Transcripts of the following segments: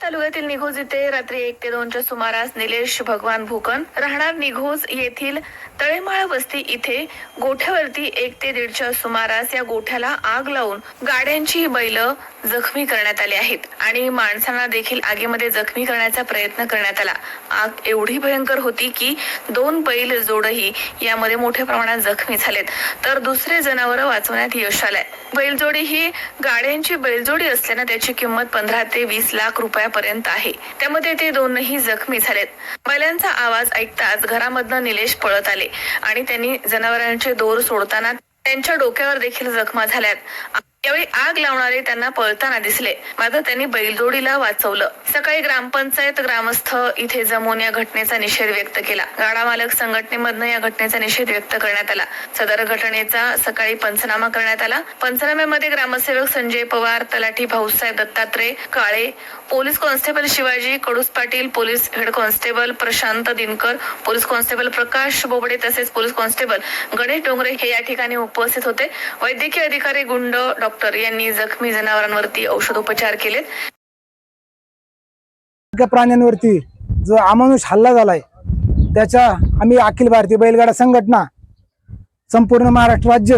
तालुक्यातील निघोज इथे रात्री एक ते दोनच्या सुमारास निलेश भगवान भूकन राहणार निघोज येथील तळेमाळ वस्ती इथे गोठ्यावरती एक ते दीडच्या सुमारास या गोठ्याला आग लावून गाड्यांची बैल जखमी करण्यात आली आहेत आणि माणसांना देखील आगीमध्ये जखमी करण्याचा प्रयत्न करण्यात आला. आग एवढी भयंकर होती की दोन बैल जोडही यामध्ये मोठ्या प्रमाणात जखमी झालेत. तर दुसरे जनावर वाचवण्यात यश आलंय. बैलजोडी ही गाड्यांची बैलजोडी असल्यानं त्याची किंमत पंधरा ते वीस लाख रुपये रुपयापर्यंत आहे. त्यामध्ये ते दोनही जखमी झालेत. बैलांचा आवाज ऐकताच घरामधनं निलेश पळत आले आणि त्यांनी जनावरांचे दोर सोडताना त्यांच्या डोक्यावर देखील जखमा झाल्यात. यावेळी आग लावणारे त्यांना पळताना दिसले. मात्र त्यांनी बैलजोडीला वाचवलं. सकाळी ग्रामपंचायत ग्रामस्थ इथे जमून या घटनेचा निषेध व्यक्त केला. गाडा मालक संघटनेमधनं या घटनेचा निषेध व्यक्त करण्यात आला. सदर घटनेचा सकाळी पंचनामा करण्यात आला. पंचनाम्यामध्ये ग्रामसेवक संजय पवार तलाठी Bhausaheb Dattatray Kale police constable Shivaji Kadus Patil police head constable Prashant Dinkar police constable Prakash Bobde तसेच पोलीस कॉन्स्टेबल गणेश डोंगरे हे या ठिकाणी उपस्थित होते. वैद्यकीय अधिकारी गुंड डॉ. डॉक्टर यांनी जखमी जनावरांवरती औषधोपचार केलेत. त्या प्राण्यांवरती जो अमानुष हल्ला झालाय त्याच्या आम्ही अखिल भारतीय बैलगाडा संघटना संपूर्ण महाराष्ट्र राज्य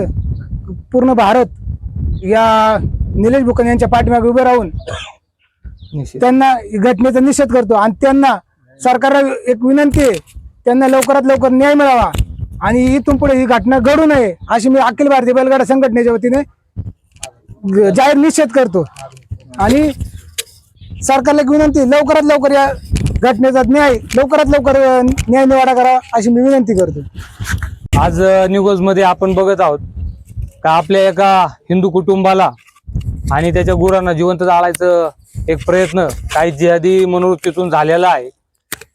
पूर्ण भारत या निलेश भुकन यांच्या पाठीमागे उभे राहून त्यांना या घटनेचा निषेध करतो आणि त्यांना सरकारला एक विनंती आहे त्यांना लवकरात लवकर न्याय मिळावा आणि इथून पुढे ही घटना घडू नये अशी मी अखिल भारतीय बैलगाडा संघटनेच्या वतीने जाहीर निषेध करतो. आणि सरकारला एक विनंती लवकरात लवकर या घटनेचा न्याय लवकरात लवकर न्याय निवाडा करा अशी मी विनंती करतो. आज न्यूजमध्ये आपण बघत आहोत का आपल्या एका हिंदू कुटुंबाला आणि त्याच्या गुरांना जिवंत जाळायचं एक प्रयत्न काही जिहादी मनोवृत्तीतून झालेला आहे.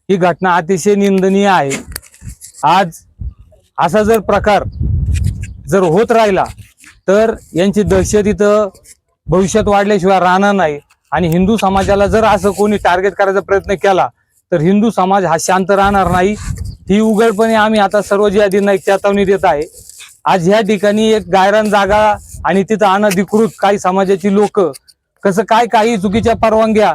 ही घटना अतिशय निंदनीय आहे. आज असा जर प्रकार जर होत राहिला तर यांची दहशत इथं भविष्यात वाढल्याशिवाय राहणार नाही. आणि हिंदू समाजाला जर असं कोणी टार्गेट करायचा प्रयत्न केला तर हिंदू समाज हा शांत राहणार नाही. ही उघडपणे आम्ही आता सर्व जिहादींना एक चेतावणी देत आहे. आज ह्या ठिकाणी एक गायरान जागा आणि तिथं अनधिकृत काही समाजाची लोक कसं काय काही चुकीच्या परवानग्या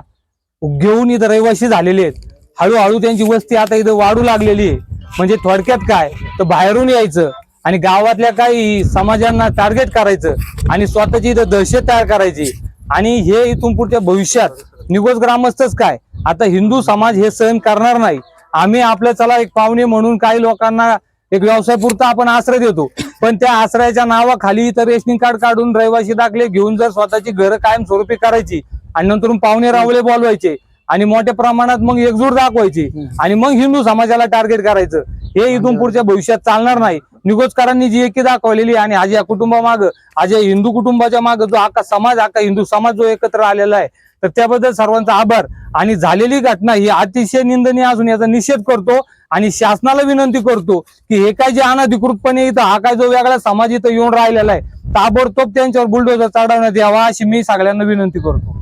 घेऊन इथं रहिवासी झालेले आहेत. हळूहळू त्यांची वस्ती आता इथं वाढू लागलेली आहे. म्हणजे थोडक्यात काय? तर बाहेरून यायचं. आणि गावातल्या काही समाजांना टार्गेट करायचं आणि स्वतःची इथं दहशत तयार करायची. आणि हे इथून पुढच्या भविष्यात निगोज ग्रामस्थच काय? आता हिंदू समाज हे सहन करणार नाही. आम्ही आपल्या चला एक पाहुणे म्हणून काही लोकांना एक व्यवसाय पुरता आपण आश्रय देतो. पण त्या आश्रयाच्या नावाखाली इथं रेशनिंग कार्ड काढून रहिवासी दाखले घेऊन जर स्वतःची घरं कायम स्वरूपी करायची आणि नंतर पाहुणे रावले बोलवायचे आणि मोठ्या प्रमाणात मग एकजूट दाखवायची. आणि मग हिंदू समाजाला टार्गेट करायचं. हे इथून पुढच्या भविष्यात चालणार नाही. निगोजकरांनी जी एकी दाखवलेली आणि आज या कुटुंबामाग आज या हिंदू कुटुंबाच्या माग जो अख्खा समाज अख्खा हिंदू समाज जो एकत्र आलेला आहे तर त्याबद्दल सर्वांचा आभार. आणि झालेली घटना ही अतिशय निंदनीय असून याचा निषेध करतो आणि शासनाला विनंती करतो की हे काय जे अनधिकृतपणे इथं हा काय जो वेगळा समाज इथं येऊन राहिलेला आहे ताबडतोब त्यांच्यावर बुलडोजर चढवण्यात यावा अशी मी सगळ्यांना विनंती करतो.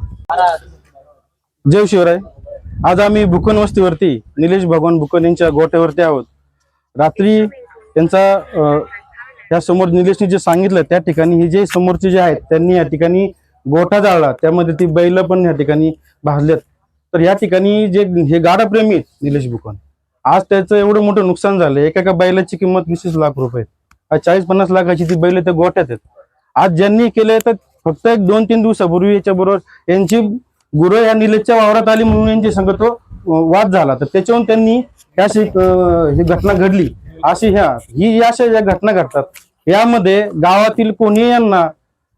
जय शिवराय. आज आम्ही भुकन वस्तीवरती निलेश भगवान भुकन यांच्या गोट्यावरती आहोत. रात्री त्यांचा या समोर निलेशने जे सांगितलं त्या ठिकाणी हे जे समोरचे जे आहेत त्यांनी या ठिकाणी गोठा जाळला. त्यामध्ये ती बैल पण या ठिकाणी भाजल्यात. तर या ठिकाणी जे हे गाडाप्रेमी आहेत निलेश भुकन. आज त्याचं एवढं मोठं नुकसान झालं एका एका बैलाची किंमत वीस लाख रुपये आज चाळीस पन्नास लाखाची ती बैल त्या गोठ्यात आहेत. आज ज्यांनी केलंय तर फक्त एक दोन तीन दिवसापूर्वी याच्याबरोबर यांची गुरं या निलेशच्या वावरात आली म्हणून यांची सांगतो वाद झाला. तर त्याच्यावरून त्यांनी अशी, ही घटना घडली. अशी ह्या ही या अशा ज्या घटना घडतात. यामध्ये गावातील कोणी यांना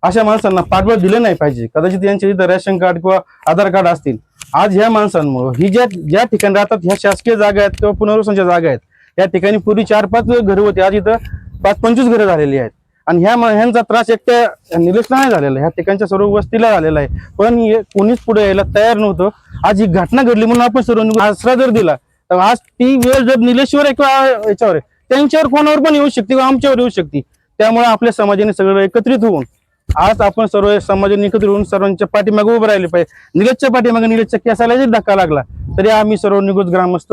अशा माणसांना पाठबळ दिलं नाही पाहिजे. कदाचित यांच्या इथं रेशन कार्ड किंवा आधार कार्ड असतील. आज ह्या माणसांमुळे ही ज्या ज्या ठिकाणी राहतात ह्या शासकीय जागा आहेत किंवा पुनर्वसनच्या जागा आहेत या ठिकाणी पूर्वी चार पाच घरं होती. आज इथं पाच पंचवीस घरं झालेली आहेत. आणि ह्या ह्यांचा त्रास एकट्या निलेशला नाही झालेला ह्या ठिकाणच्या सर्व वस्तीला झालेला आहे. पण हे कोणीच पुढे यायला तयार नव्हतं. आज ही घटना घडली म्हणून आपण सर्व आसरा जर दिला तर आज ती वेळ जर निलेशवर आहे किंवा याच्यावर आहे त्यांच्यावर कोणावर पण येऊ शकते किंवा आमच्यावर येऊ शकते. त्यामुळे आपल्या समाजाने सगळं एकत्रित होऊन आज आपण सर्व समाजाने एकत्रित होऊन सर्वांच्या पाठीमागे उभं राहिले पाहिजे. निलेशच्या पाठीमागे निलेशच्या केसाला जरी धक्का लागला तरी आम्ही सर्व निगोज ग्रामस्थ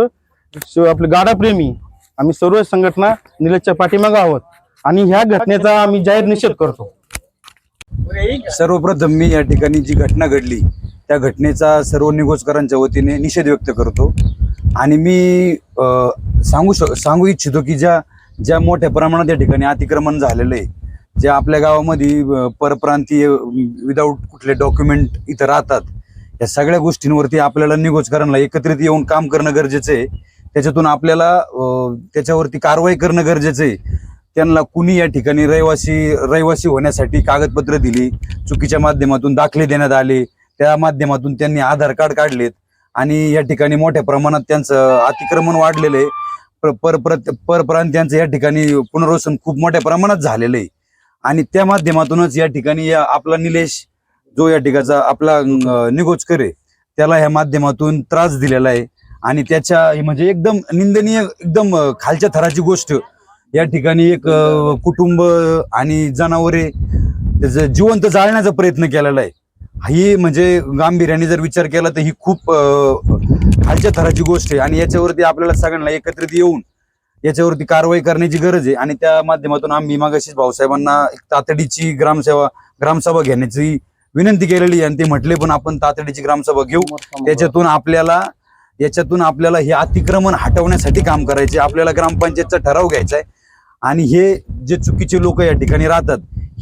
आपले गाडाप्रेमी आम्ही सर्व संघटना निलेशच्या पाठीमागे आहोत. आणि ह्या घटनेचा आम्ही जाहीर निषेध करतो. सर्वप्रथम मी या ठिकाणी जी घटना घडली त्या घटनेचा सर्व निघोजकरांच्या वतीने निषेध व्यक्त करतो. आणि मी सांगू श सांगू इच्छितो की ज्या ज्या मोठ्या प्रमाणात या ठिकाणी अतिक्रमण झालेलं आहे जे आपल्या गावामध्ये परप्रांतीय विदाऊट कुठले डॉक्युमेंट इथं राहतात या सगळ्या गोष्टींवरती आपल्याला निघोजकरांना एकत्रित येऊन काम करणं गरजेचं आहे. त्याच्यातून आपल्याला त्याच्यावरती कारवाई करणं गरजेचं आहे. त्यांना कुणी या ठिकाणी रहिवासी रहिवासी होण्यासाठी कागदपत्र दिली चुकीच्या माध्यमातून दाखले देण्यात आले त्या माध्यमातून त्यांनी आधार कार्ड काढलेत आणि या ठिकाणी मोठ्या प्रमाणात त्यांचं अतिक्रमण वाढलेलं आहे. पर पर परप्रांत्यांचं या ठिकाणी पुनर्वसन खूप मोठ्या प्रमाणात झालेलं आहे. आणि त्या माध्यमातूनच या ठिकाणी या आपला निलेश जो या ठिकाणचा आपला अं, निगोजकर आहे त्याला ह्या माध्यमातून त्रास दिलेला आहे. आणि त्याच्या म्हणजे एकदम निंदनीय एकदम खालच्या थराची गोष्ट या ठिकाणी एक कुटुंब आणि जनावरे त्याचं जिवंत जाळण्याचा प्रयत्न केलेला आहे. ही म्हणजे गांभीर्याने जर विचार केला तर ही खूप खालच्या थराची गोष्ट आहे. आणि याच्यावरती आपल्याला सगळ्यांना एकत्रित येऊन याच्यावरती कारवाई करण्याची गरज आहे. आणि त्या माध्यमातून आम्ही मागाशीच भाऊसाहेबांना एक तातडीची ग्रामसेवा ग्रामसभा घेण्याची विनंती केलेली आहे. आणि ते म्हटले पण आपण तातडीची ग्रामसभा घेऊ. त्याच्यातून आपल्याला याच्यातून आपल्याला हे अतिक्रमण हटवण्यासाठी काम करायचे. आपल्याला ग्रामपंचायतचा ठराव घ्यायचा आहे. आणि हे जे चुकीचे लोक या ठिकाणी राहतात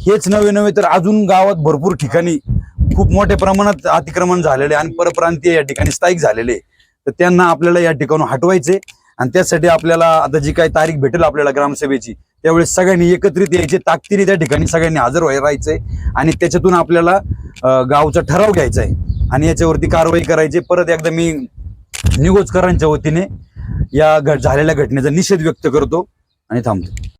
हेच नवे नवे तर अजून गावात भरपूर ठिकाणी खूप मोठ्या प्रमाणात अतिक्रमण झालेले आणि परप्रांतीय या ठिकाणी स्थायिक झालेले तर त्यांना आपल्याला या ठिकाणून हटवायचे आणि त्यासाठी आपल्याला आता जी काही तारीख भेटेल आपल्याला ग्रामसभेची त्यावेळेस सगळ्यांनी एकत्रित यायचे ताकदीने त्या ठिकाणी सगळ्यांनी हजर व्हायला राहायचंय आणि त्याच्यातून आपल्याला गावचा ठराव घ्यायचा आहे. आणि याच्यावरती कारवाई करायची. परत एकदा मी निगोजकरांच्या वतीने या घ- झालेल्या घटनेचा निषेध व्यक्त करतो. आणि थांबतो.